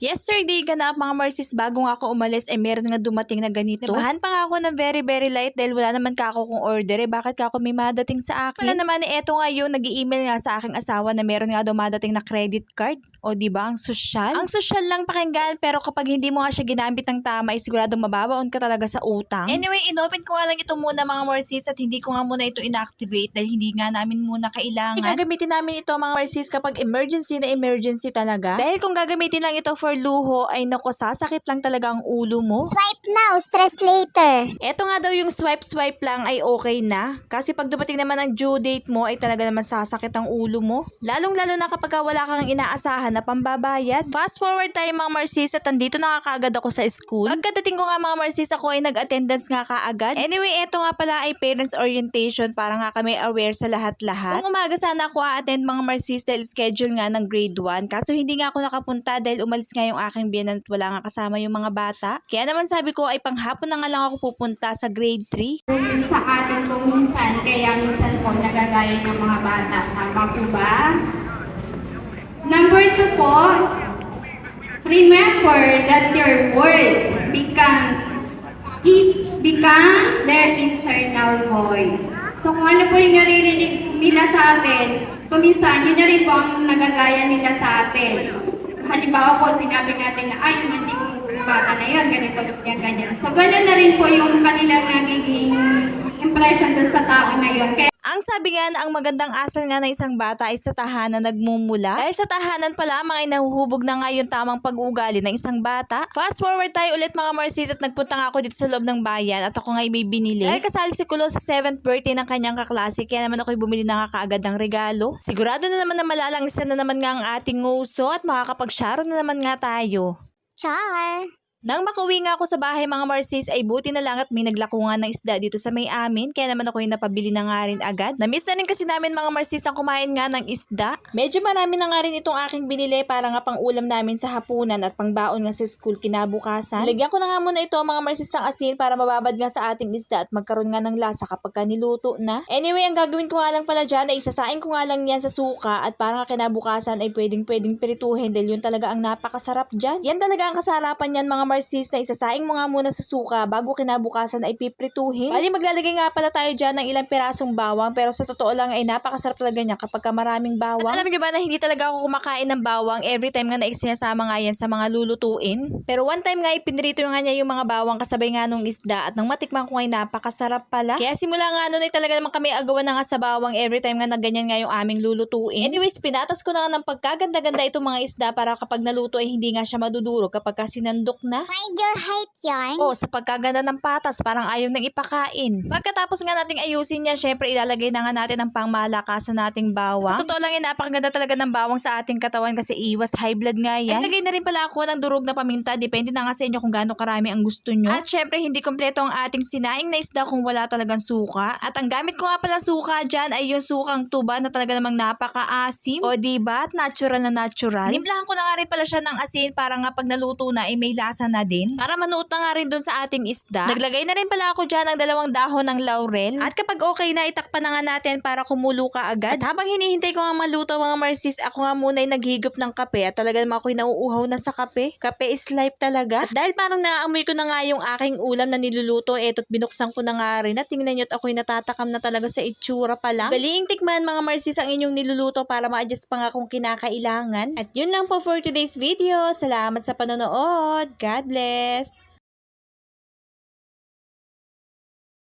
Yesterday, ganap mga Marcis, bago nga ako umalis, ay meron nga dumating na ganito. Nabahan pa nga ako ng very, very light dahil wala naman ka ako kung order. Eh, bakit ka ako may madating sa akin? Wala naman eh, eto nga yung nag email nga sa aking asawa na meron nga dumadating na credit card. O di ba ang sosyal? Ang sosyal lang pakinggan pero kapag hindi mo nga siya ginamit ng tama ay sigurado mababaon ka talaga sa utang. Anyway, inopen ko nga lang ito muna mga Marcis at hindi ko nga muna ito inactivate dahil hindi nga namin muna kailangan. Gagamitin namin ito mga Marcis kapag emergency na emergency talaga. Dahil kung gagamitin lang ito for luho ay nako sasakit lang talaga ang ulo mo. Swipe now, stress later. Eto nga daw yung swipe-swipe lang ay okay na. Kasi pag dumating naman ang due date mo ay talaga naman sasakit ang ulo mo. Lalong-lalo na kapag wala kang inaasahan na pambabayad. Fast forward tayo mga Marcis at andito na nga kaagad ako sa school. Pagkadating ko nga mga Marcis ako ay nag-attendance nga kaagad. Anyway, eto nga pala ay parents orientation para nga kami aware sa lahat-lahat. Kung umaga sana ako a-attend mga Marcis dahil schedule nga ng grade 1. Kaso hindi nga ako nakapunta dahil umalis nga yung aking biyanan at wala nga kasama yung mga bata. Kaya naman sabi ko ay panghapon na nga lang ako pupunta sa grade 3. Kung sa atin kung minsan, kaya minsan po nagagaya ng mga bata. Tama po ba? Number two po, remember that your words becomes is becomes their internal voice. So kung ano po yung naririnig nila sa atin, kung minsan, yun na rin po ang nagagaya nila sa atin. Halimbawa po, sinabi natin na, ay, yung manting bata na yun, ganito, ganyan, ganyan. So, ganun na rin po yung kanilang nagiging impression doon sa tao na yun. Kaya Ang sabi nga na ang magandang asal nga ng isang bata ay sa tahanan nagmumula. Dahil sa tahanan pa lamang ay nahuhubog na nga tamang pag-uugali ng isang bata. Fast forward tayo ulit mga Marcis at nagpunta nga ako dito sa loob ng bayan at ako nga ay may binili. Dahil kasali si Kulo sa 7th birthday ng kanyang kaklase kaya naman ako'y bumili na nga kaagad ng regalo. Sigurado na naman na malalangsa na naman nga ang ating nguso at makakapag-sharo na naman nga tayo. Char. Nang makauwi nga ako sa bahay mga Marcis ay buti na lang at may naglakungan ng isda dito sa may amin kaya naman ako yung napabili na nga rin agad. Namiss na rin kasi namin mga Marcis ang kumain nga ng isda. Medyo marami na nga rin itong aking binili para nga pang ulam namin sa hapunan at pang baon nga sa school kinabukasan. Lagyan ko na nga muna ito mga Marcis ng asin para mababad nga sa ating isda at magkaroon nga ng lasa kapag ka niluto na. Anyway, ang gagawin ko nga lang pala dyan ay isasain ko nga lang yan sa suka at para nga kinabukasan ay pwedeng pwedeng pirituhin dahil yun talaga ang napakasarap dyan. Yan talaga ang kasarapan yan mga Marcis na isasaing mo nga muna sa suka bago kinabukasan ay piprituhin. Bali maglalagay nga pala tayo dyan ng ilang pirasong bawang pero sa totoo lang ay napakasarap talaga niya kapag ka maraming bawang. At alam niyo ba na hindi talaga ako kumakain ng bawang every time nga na isinasama nga yan sa mga lulutuin. Pero one time nga ipinrito nga niya yung mga bawang kasabay nga nung isda at nang matikman ko ay napakasarap pala. Kaya simula nga noon ay talaga naman kami agawan na nga sa bawang every time nga na ganyan nga yung aming lulutuin. Anyways, pinatas ko na nga ng pagkaganda-ganda itong mga isda para kapag naluto ay hindi nga siya madudurog kapag ka sinandok na. Find your height yarn. Oh, sa pagkaganda ng patas, parang ayaw nang ipakain. Pagkatapos nga nating ayusin yan, syempre ilalagay na nga natin ang pangmalakasan nating bawang. Sa totoo lang yan, napakaganda talaga ng bawang sa ating katawan kasi iwas high blood nga yan. At na rin pala ako ng durog na paminta, depende na nga sa inyo kung gaano karami ang gusto nyo. At syempre, hindi kompleto ang ating sinaing na isda kung wala talagang suka. At ang gamit ko nga pala suka dyan ay yung sukang tuba na talaga namang napaka-asim. O diba? At natural na natural. Nimplahan ko na nga rin pala siya ng asin para nga pag naluto na ay may lasa na din. Para manuot na nga rin dun sa ating isda. Naglagay na rin pala ako dyan ng dalawang dahon ng laurel. At kapag okay na, itakpan na nga natin para kumulo ka agad. At habang hinihintay ko nga maluto mga marsis, ako nga muna ay naghigop ng kape. At talaga naman ako'y nauuhaw na sa kape. Kape is life talaga. At dahil parang naamoy ko na nga yung aking ulam na niluluto, eto't binuksan ko na nga rin. At tingnan nyo at ako'y natatakam na talaga sa itsura pa lang. Daliing tikman mga marsis ang inyong niluluto para ma-adjust pa nga kung kinakailangan. At yun lang po for today's video. Salamat sa panonood. God bless!